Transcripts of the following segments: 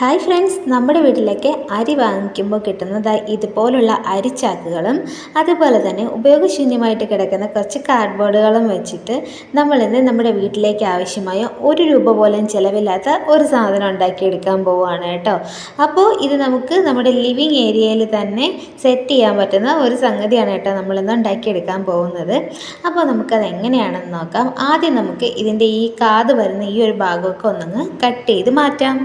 Hi friends നമ്മുടെ വീട്ടിലൊക്കെ അരി വാങ്ങിക്കുമ്പോൾ കിട്ടുന്നത് ഇതുപോലുള്ള അരിച്ചാക്കുകളും അതുപോലെ തന്നെ ഉപയോഗശൂന്യമായിട്ട് കിടക്കുന്ന കുറച്ച് കാർഡ്ബോർഡുകളും വെച്ചിട്ട് നമ്മളിന്ന് നമ്മുടെ വീട്ടിലേക്ക് ആവശ്യമായ ഒരു രൂപ പോലും ചിലവില്ലാത്ത ഒരു സാധനം ഉണ്ടാക്കിയെടുക്കാൻ പോവുകയാണ് കേട്ടോ. അപ്പോൾ ഇത് നമുക്ക് നമ്മുടെ ലിവിങ് ഏരിയയിൽ തന്നെ സെറ്റ് ചെയ്യാൻ പറ്റുന്ന ഒരു സംഗതിയാണ് കേട്ടോ നമ്മളിന്ന് ഉണ്ടാക്കിയെടുക്കാൻ പോകുന്നത്. അപ്പോൾ നമുക്കത് എങ്ങനെയാണെന്ന് നോക്കാം. ആദ്യം നമുക്ക് ഇതിന്റെ ഈ കാത് വരുന്ന ഈ ഒരു ഭാഗമൊക്കെ ഒന്നങ്ങ് കട്ട് ചെയ്ത് മാറ്റാം.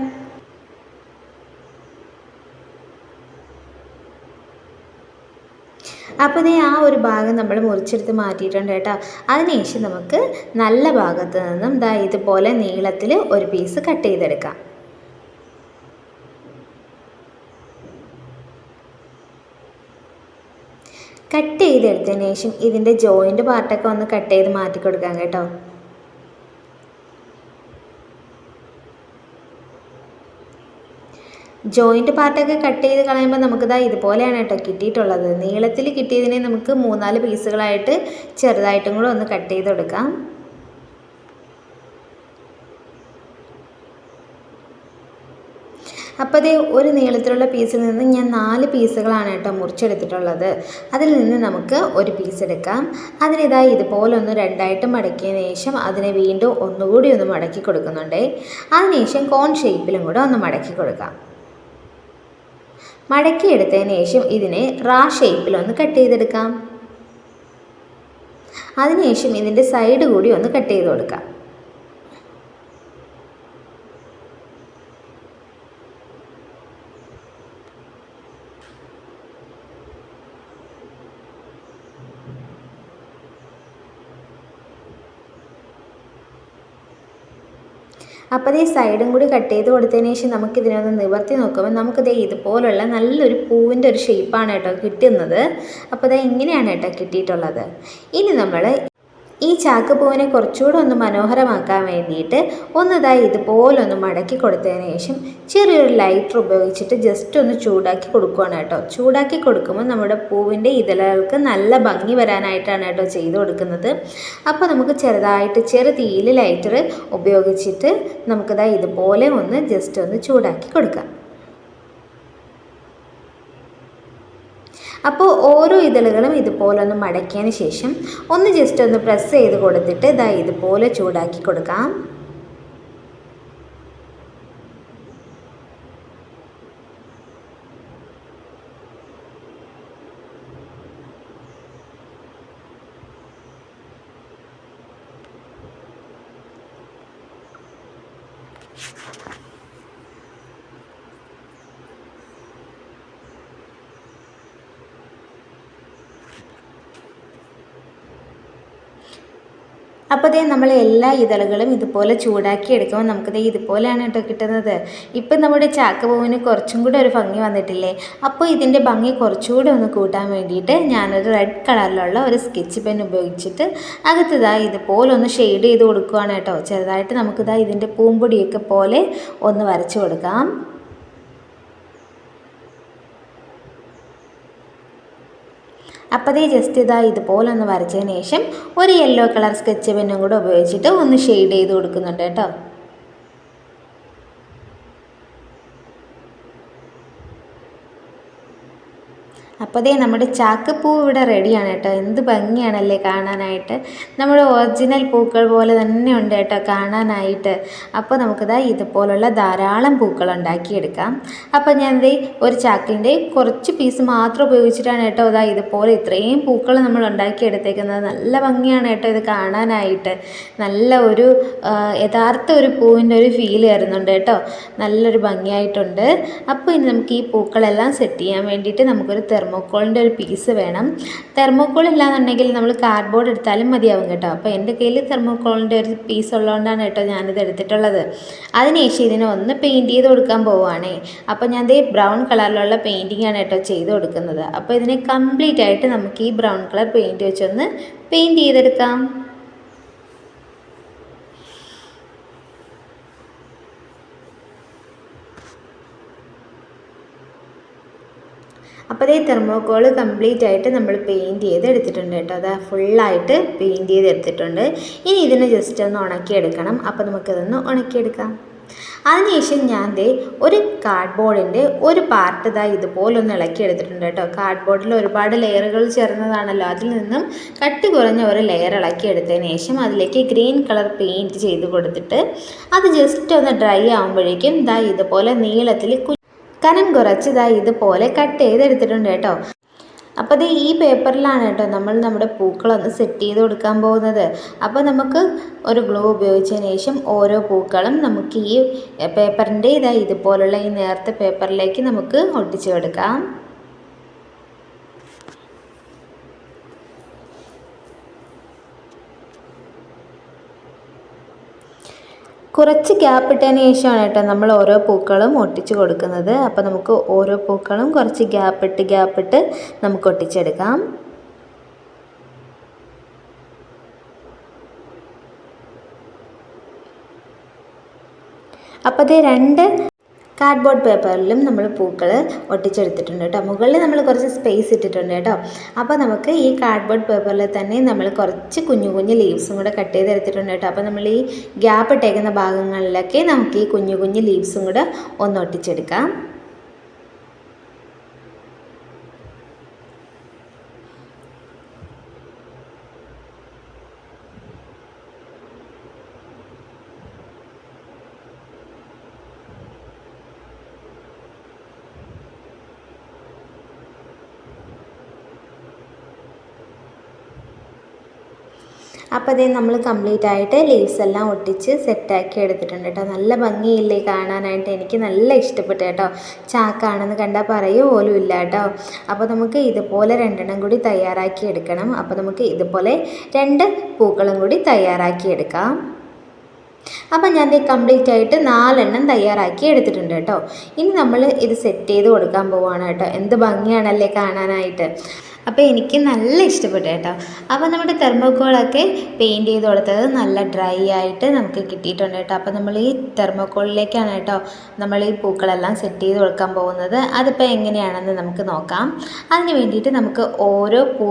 അപ്പോൾ ഇതേ ആ ഒരു ഭാഗം നമ്മൾ മുറിച്ചെടുത്ത് മാറ്റിയിട്ടുണ്ട് കേട്ടോ. അതിനുശേഷം നമുക്ക് നല്ല ഭാഗത്ത് നിന്നും ദാ ഇതുപോലെ നീളത്തിൽ ഒരു പീസ് കട്ട് ചെയ്തെടുക്കാം. കട്ട് ചെയ്തെടുത്തതിന് ശേഷം ഇതിന്റെ ജോയിന്റ് പാർട്ടൊക്കെ ഒന്ന് കട്ട് ചെയ്ത് മാറ്റി കൊടുക്കാം കേട്ടോ. ജോയിന്റ് പാർട്ടൊക്കെ കട്ട് ചെയ്ത് കളയുമ്പോൾ നമുക്കിതാ ഇതുപോലെയാണ് കേട്ടോ കിട്ടിയിട്ടുള്ളത്. നീളത്തിൽ കിട്ടിയതിനെ നമുക്ക് മൂന്നാൽ പീസുകളായിട്ട് ചെറുതായിട്ടും കൂടെ ഒന്ന് കട്ട് ചെയ്ത് കൊടുക്കാം. അപ്പോൾ അതേ ഒരു നീളത്തിലുള്ള പീസിൽ നിന്ന് ഞാൻ നാല് പീസുകളാണ് കേട്ടോ മുറിച്ചെടുത്തിട്ടുള്ളത്. അതിൽ നിന്ന് നമുക്ക് ഒരു പീസ് എടുക്കാം. അതിനിതാ ഇതുപോലെ ഒന്ന് രണ്ടായിട്ട് മടക്കിയതിന് ശേഷം അതിനെ വീണ്ടും ഒന്നുകൂടി ഒന്ന് മടക്കി കൊടുക്കുന്നുണ്ടേ. അതിനുശേഷം കോൺ ഷേപ്പിലും കൂടെ ഒന്ന് മടക്കി കൊടുക്കാം. മടക്കിയെടുത്തതിന് ശേഷം ഇതിനെ റാ ഷേപ്പിൽ ഒന്ന് കട്ട് ചെയ്തെടുക്കാം. അതിനുശേഷം ഇതിന്റെ സൈഡ് കൂടി ഒന്ന് കട്ട് ചെയ്ത് കൊടുക്കാം. അപ്പോൾ ഈ സൈഡും കൂടി കട്ട് ചെയ്ത് കൊടുത്തതിന് ശേഷം നമുക്ക് നമുക്കിതിനൊന്ന് നിവർത്തി നോക്കുമ്പോൾ നമുക്കിത് ഇതുപോലുള്ള നല്ലൊരു പൂവിന്റെ ഒരു ഷേപ്പാണ് കേട്ടോ കിട്ടുന്നത്. അപ്പോൾ ഇത് ഇങ്ങനെയാണ് കേട്ടോ കിട്ടിയിട്ടുള്ളത്. ഇനി നമ്മൾ ഈ ചാക്കുപൂവിനെ കുറച്ചുകൂടെ ഒന്ന് മനോഹരമാക്കാൻ വേണ്ടിയിട്ട് ഒന്നതായി ഇതുപോലെ ഒന്ന് മടക്കി കൊടുത്തതിന് ശേഷം ചെറിയൊരു ലൈറ്റർ ഉപയോഗിച്ചിട്ട് ജസ്റ്റ് ഒന്ന് ചൂടാക്കി കൊടുക്കുകയാണ് കേട്ടോ. ചൂടാക്കി കൊടുക്കുമ്പോൾ നമ്മുടെ പൂവിന്റെ ഇതളുകൾക്ക് നല്ല ഭംഗി വരാനായിട്ടാണ് കേട്ടോ ചെയ്ത് കൊടുക്കുന്നത്. അപ്പോൾ നമുക്ക് ചെറുതായിട്ട് ചെറു തീയിൽ ലൈറ്റർ ഉപയോഗിച്ചിട്ട് നമുക്കതായി ഇതുപോലെ ഒന്ന് ജസ്റ്റ് ഒന്ന് ചൂടാക്കി കൊടുക്കാം. അപ്പോൾ ഓരോ ഇതളുകളും ഇതുപോലെ ഒന്ന് മടക്കിയതിന് ശേഷം ഒന്ന് ജസ്റ്റ് ഒന്ന് പ്രസ് ചെയ്ത് കൊടുത്തിട്ട് ഇതാ ഇതുപോലെ ചൂടാക്കി കൊടുക്കാം. അപ്പോൾ ഇതേ നമ്മൾ എല്ലാ ഇതളുകളും ഇതുപോലെ ചൂടാക്കി എടുക്കുമ്പോൾ നമുക്കിത് ഇതുപോലെയാണ് കേട്ടോ കിട്ടുന്നത്. ഇപ്പം നമ്മുടെ ചാക്കപൂവിന് കുറച്ചും കൂടെ ഒരു ഭംഗി വന്നിട്ടില്ലേ? അപ്പോൾ ഇതിന്റെ ഭംഗി കുറച്ചുകൂടെ ഒന്ന് കൂട്ടാൻ വേണ്ടിയിട്ട് ഞാനൊരു റെഡ് കളറിലുള്ള ഒരു സ്കെച്ച് പെൻ ഉപയോഗിച്ചിട്ട് അകത്തിതാ ഇതുപോലെ ഒന്ന് ഷെയ്ഡ് ചെയ്ത് കൊടുക്കുകയാണ് കേട്ടോ. ചെറുതായിട്ട് നമുക്കിതാ ഇതിന്റെ പൂമ്പൊടിയൊക്കെ പോലെ ഒന്ന് വരച്ചു കൊടുക്കാം. അപ്പോൾ ജസ്റ്റ് ഇതാ ഇതുപോലെ ഒന്ന് വരച്ചതിന് ശേഷം ഒരു യെല്ലോ കളർ സ്കെച്ച് പെന്നും കൂടെ ഉപയോഗിച്ചിട്ട് ഒന്ന് ഷെയ്ഡ് ചെയ്ത് കൊടുക്കുന്നുണ്ട് കേട്ടോ. അപ്പോൾ അതേ നമ്മുടെ ചാക്കപ്പൂ ഇവിടെ റെഡിയാണ് കേട്ടോ. എന്ത് ഭംഗിയാണല്ലേ കാണാനായിട്ട്. നമ്മുടെ ഒറിജിനൽ പൂക്കൾ പോലെ തന്നെ ഉണ്ട് കേട്ടോ കാണാനായിട്ട്. അപ്പോൾ നമുക്കിതാ ഇതുപോലുള്ള ധാരാളം പൂക്കൾ ഉണ്ടാക്കിയെടുക്കാം. അപ്പോൾ ഞാൻ ദേ ഒരു ചാക്കിന്റെ കുറച്ച് പീസ് മാത്രം ഉപയോഗിച്ചിട്ടാണ് കേട്ടോ ഇതാ ഇതുപോലെ ഇത്രയും പൂക്കൾ നമ്മൾ ഉണ്ടാക്കിയെടുത്തേക്കുന്നത്. നല്ല ഭംഗിയാണ് കേട്ടോ ഇത് കാണാനായിട്ട്. നല്ല ഒരു യഥാർത്ഥ ഒരു പൂവിന്റെ ഒരു ഫീൽ വരുന്നുണ്ട് കേട്ടോ. നല്ലൊരു ഭംഗിയായിട്ടുണ്ട്. അപ്പോൾ ഇനി നമുക്ക് ഈ പൂക്കളെല്ലാം സെറ്റ് ചെയ്യാൻ വേണ്ടിയിട്ട് നമുക്കൊരു തെർമോക്കോളിന്റെ ഒരു പീസ് വേണം. തെർമോക്കോൾ ഇല്ലാന്നുണ്ടെങ്കിൽ നമ്മൾ കാർഡ്ബോർഡ് എടുത്താലും മതിയാവും കേട്ടോ. അപ്പോൾ എന്റെ കയ്യിൽ തെർമോക്കോളിന്റെ ഒരു പീസ് ഉള്ളതുകൊണ്ടാണ് കേട്ടോ ഞാനിത് എടുത്തിട്ടുള്ളത്. അതിനുശേഷം ഇതിനെ ഒന്ന് പെയിന്റ് ചെയ്ത് കൊടുക്കാൻ പോവുകയാണേ. അപ്പോൾ ഞാൻ ദേ ബ്രൗൺ കളറിലുള്ള പെയിന്റിംഗ് ആണ് കേട്ടോ ചെയ്ത് കൊടുക്കുന്നത്. അപ്പോൾ ഇതിനെ കംപ്ലീറ്റ് ആയിട്ട് നമുക്ക് ഈ ബ്രൗൺ കളർ പെയിന്റ് വെച്ചൊന്ന് പെയിന്റ് ചെയ്തെടുക്കാം. അപ്പോൾ ഈ തെർമോക്കോൾ കംപ്ലീറ്റ് ആയിട്ട് നമ്മൾ പെയിന്റ് ചെയ്ത് എടുത്തിട്ടുണ്ട് കേട്ടോ. അത് ഫുള്ളായിട്ട് പെയിന്റ് ചെയ്ത് എടുത്തിട്ടുണ്ട്. ഇനി ഇതിനെ ജസ്റ്റ് ഒന്ന് ഉണക്കിയെടുക്കണം. അപ്പോൾ നമുക്കിതൊന്ന് ഉണക്കിയെടുക്കാം. അതിനുശേഷം ഞാൻ ദേ ഒരു കാർഡ്ബോർഡിന്റെ ഒരു പാർട്ട് ഇതാ ഇതുപോലൊന്ന് ഇളക്കി എടുത്തിട്ടുണ്ട് കേട്ടോ. കാർഡ്ബോർഡിൽ ഒരുപാട് ലെയറുകൾ ചേർന്നതാണല്ലോ. അതിൽ നിന്നും കട്ടി കുറഞ്ഞ ഒരു ലെയർ ഇളക്കി എടുത്തതിന് ശേഷം അതിലേക്ക് ഗ്രീൻ കളർ പെയിന്റ് ചെയ്ത് കൊടുത്തിട്ട് അത് ജസ്റ്റ് ഒന്ന് ഡ്രൈ ആകുമ്പോഴേക്കും ഇതാ ഇതുപോലെ നീളത്തിൽ കനം കുറച്ചതായി ഇതാ ഇതുപോലെ കട്ട് ചെയ്തെടുത്തിട്ടുണ്ട് കേട്ടോ. അപ്പോൾ ഇത് ഈ പേപ്പറിലാണ് കേട്ടോ നമ്മൾ നമ്മുടെ പൂക്കളൊന്ന് സെറ്റ് ചെയ്ത് കൊടുക്കാൻ പോകുന്നത്. അപ്പോൾ നമുക്ക് ഒരു ഗ്ലൂ ഉപയോഗിച്ചതിന് ശേഷം ഓരോ പൂക്കളും നമുക്ക് ഈ പേപ്പറിന്റെ ഇതാ ഇതുപോലുള്ള ഈ നേർത്ത പേപ്പറിലേക്ക് നമുക്ക് ഒട്ടിച്ചു കൊടുക്കാം. കുറച്ച് ഗ്യാപ്പ് ഇട്ടതിന് ശേഷമാണ് കേട്ടോ നമ്മൾ ഓരോ പൂക്കളും ഒട്ടിച്ച് കൊടുക്കുന്നത്. അപ്പോൾ നമുക്ക് ഓരോ പൂക്കളും കുറച്ച് ഗ്യാപ്പ് ഇട്ട് ഗ്യാപ്പ് ഇട്ട് നമുക്ക് ഒട്ടിച്ചെടുക്കാം. അപ്പോൾ അതേ രണ്ട് കാർഡ്ബോർഡ് പേപ്പറിലും നമ്മൾ പൂക്കൾ ഒട്ടിച്ചെടുത്തിട്ടുണ്ട് കേട്ടോ. മുകളിൽ നമ്മൾ കുറച്ച് സ്പേസ് ഇട്ടിട്ടുണ്ട് കേട്ടോ. അപ്പോൾ നമുക്ക് ഈ കാർഡ്ബോർഡ് പേപ്പറിൽ തന്നെ നമ്മൾ കുറച്ച് കുഞ്ഞു കുഞ്ഞു ലീവ്സും കൂടെ കട്ട് ചെയ്ത് എടുത്തിട്ടുണ്ട് കേട്ടോ. അപ്പോൾ നമ്മൾ ഈ ഗ്യാപ്പ് ഇട്ടേക്കുന്ന ഭാഗങ്ങളിലൊക്കെ നമുക്ക് ഈ കുഞ്ഞു കുഞ്ഞു ലീവ്സും കൂടെ ഒന്ന് ഒട്ടിച്ചെടുക്കാം. അപ്പോൾ അതേ നമ്മൾ കംപ്ലീറ്റ് ആയിട്ട് ലീവ്സ് എല്ലാം ഒട്ടിച്ച് സെറ്റാക്കി എടുത്തിട്ടുണ്ട് കേട്ടോ നല്ല ഭംഗിയില്ലേ കാണാനായിട്ട്. എനിക്ക് നല്ല ഇഷ്ടപ്പെട്ടു കേട്ടോ. ചാക്കാണെന്ന് കണ്ടാൽ പറയൂ പോലും ഇല്ല കേട്ടോ അപ്പോൾ നമുക്ക് ഇതുപോലെ രണ്ടെണ്ണം കൂടി തയ്യാറാക്കി എടുക്കണം. അപ്പോൾ നമുക്ക് ഇതുപോലെ രണ്ട് പൂക്കളും കൂടി തയ്യാറാക്കി എടുക്കാം. അപ്പം ഞാൻ ഇത് കംപ്ലീറ്റ് ആയിട്ട് നാലെണ്ണം തയ്യാറാക്കി എടുത്തിട്ടുണ്ട് കേട്ടോ ഇനി നമ്മൾ ഇത് സെറ്റ് ചെയ്ത് കൊടുക്കാൻ പോവുകയാണ് കേട്ടോ എന്ത് ഭംഗിയാണല്ലേ കാണാനായിട്ട്. അപ്പോൾ എനിക്ക് നല്ല ഇഷ്ടപ്പെട്ടു കേട്ടോ. അപ്പോൾ നമ്മുടെ തെർമോക്കോളൊക്കെ പെയിന്റ് ചെയ്ത് കൊടുത്തത് നല്ല ഡ്രൈ ആയിട്ട് നമുക്ക് കിട്ടിയിട്ടുണ്ട് കേട്ടോ. അപ്പോൾ നമ്മൾ ഈ തെർമോക്കോളിലേക്കാണ് കേട്ടോ നമ്മൾ ഈ പൂക്കളെല്ലാം സെറ്റ് ചെയ്ത് കൊടുക്കാൻ പോകുന്നത്. അതിപ്പോൾ എങ്ങനെയാണെന്ന് നമുക്ക് നോക്കാം. അതിന് വേണ്ടിയിട്ട് നമുക്ക് ഓരോ പൂ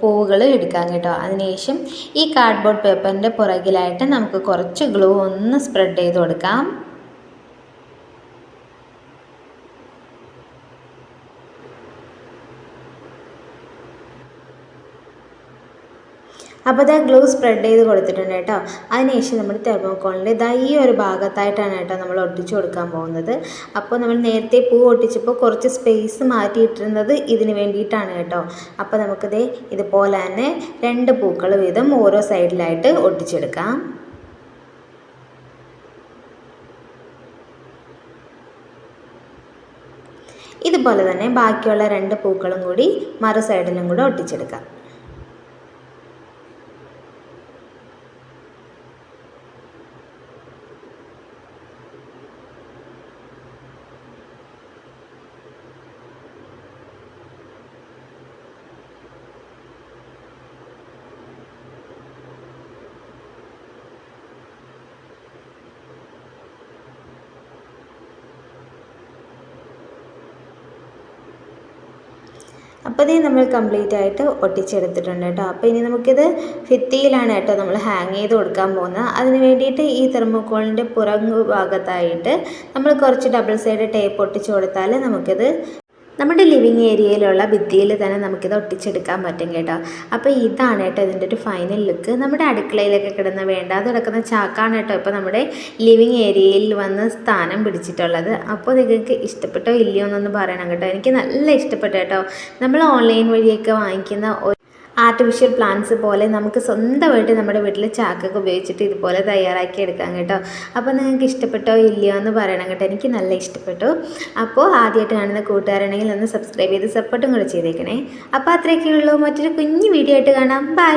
പൂവുകൾ എടുക്കാം കേട്ടോ. അതിനുശേഷം ഈ കാർഡ്ബോർഡ് പേപ്പറിന്റെ പുറകിലായിട്ട് നമുക്ക് കുറച്ച് ഗ്ലൂ ഒന്ന് സ്പ്രെഡ് ചെയ്ത് കൊടുക്കാം. അപ്പോൾ ഇതാ ഗ്ലൂ സ്പ്രെഡ് ചെയ്ത് കൊടുത്തിട്ടുണ്ട് കേട്ടോ. അതിനുശേഷം നമ്മൾ തെർമോക്കോളിന്റെ ഇതാ ഈ ഒരു ഭാഗത്തായിട്ടാണ് കേട്ടോ നമ്മൾ ഒട്ടിച്ചു കൊടുക്കാൻ പോകുന്നത്. അപ്പോൾ നമ്മൾ നേരത്തെ പൂ ഒട്ടിച്ചപ്പോൾ കുറച്ച് സ്പേസ് മാറ്റിയിട്ടിരുന്നത് ഇതിന് വേണ്ടിയിട്ടാണ് കേട്ടോ. അപ്പോൾ നമുക്കിത് ഇതുപോലെ തന്നെ രണ്ട് പൂക്കൾ വീതം ഓരോ സൈഡിലായിട്ട് ഒട്ടിച്ചെടുക്കാം. ഇതുപോലെ തന്നെ ബാക്കിയുള്ള രണ്ട് പൂക്കളും കൂടി മറു സൈഡിലും കൂടെ ഒട്ടിച്ചെടുക്കാം. അപ്പോൾ ഇത് നമ്മൾ കംപ്ലീറ്റ് ആയിട്ട് ഒട്ടിച്ചെടുത്തിട്ടുണ്ട് കേട്ടോ. അപ്പോൾ ഇനി നമുക്കിത് ഭിത്തിയിലാണ് കേട്ടോ നമ്മൾ ഹാങ് ചെയ്ത് കൊടുക്കാൻ പോകുന്നത്. അതിന് വേണ്ടിയിട്ട് ഈ തെർമോക്കോളിന്റെ പുറം ഭാഗത്തായിട്ട് നമ്മൾ കുറച്ച് ഡബിൾ സൈഡ് ടേപ്പ് ഒട്ടിച്ച് കൊടുത്താൽ നമുക്കിത് നമ്മുടെ ലിവിങ് ഏരിയയിലുള്ള ഭിത്തിയിൽ തന്നെ നമുക്കിത് ഒട്ടിച്ചെടുക്കാൻ പറ്റും കേട്ടോ. അപ്പോൾ ഇതാണ് കേട്ടോ ഇതിന്റെ ഒരു ഫൈനൽ ലുക്ക് നമ്മുടെ അടുക്കളയിലൊക്കെ കിടന്ന് വേണ്ടാതെ കിടക്കുന്ന ചാക്കാണ് കേട്ടോ ഇപ്പോൾ നമ്മുടെ ലിവിങ് ഏരിയയിൽ വന്ന് സ്ഥാനം പിടിച്ചിട്ടുള്ളത്. അപ്പോൾ നിങ്ങൾക്ക് ഇഷ്ടപ്പെട്ടോ ഇല്ലയോ എന്നൊന്ന് പറയണം കേട്ടോ. എനിക്ക് നല്ല ഇഷ്ടപ്പെട്ടു കേട്ടോ. നമ്മൾ ഓൺലൈൻ വഴിയൊക്കെ വാങ്ങിക്കുന്ന ആർട്ടിഫിഷ്യൽ പ്ലാന്റ്സ് പോലെ നമുക്ക് സ്വന്തമായിട്ട് നമ്മുടെ വീട്ടിൽ ചാക്കൊക്കെ ഉപയോഗിച്ചിട്ട് ഇതുപോലെ തയ്യാറാക്കി എടുക്കാം കേട്ടോ. അപ്പോൾ നിങ്ങൾക്ക് ഇഷ്ടപ്പെട്ടോ ഇല്ലയോ എന്ന് പറയണം കേട്ടോ. എനിക്ക് നല്ല ഇഷ്ടപ്പെട്ടു. അപ്പോൾ ആദ്യമായിട്ട് കാണുന്ന കൂട്ടുകാരാണെങ്കിൽ ഒന്ന് സബ്സ്ക്രൈബ് ചെയ്ത് സപ്പോർട്ടും കൂടെ ചെയ്തേക്കണേ. അപ്പോൾ അത്രയൊക്കെ ഉള്ളൂ മറ്റൊരു കുഞ്ഞു വീഡിയോ ആയിട്ട് കാണാം. ബൈ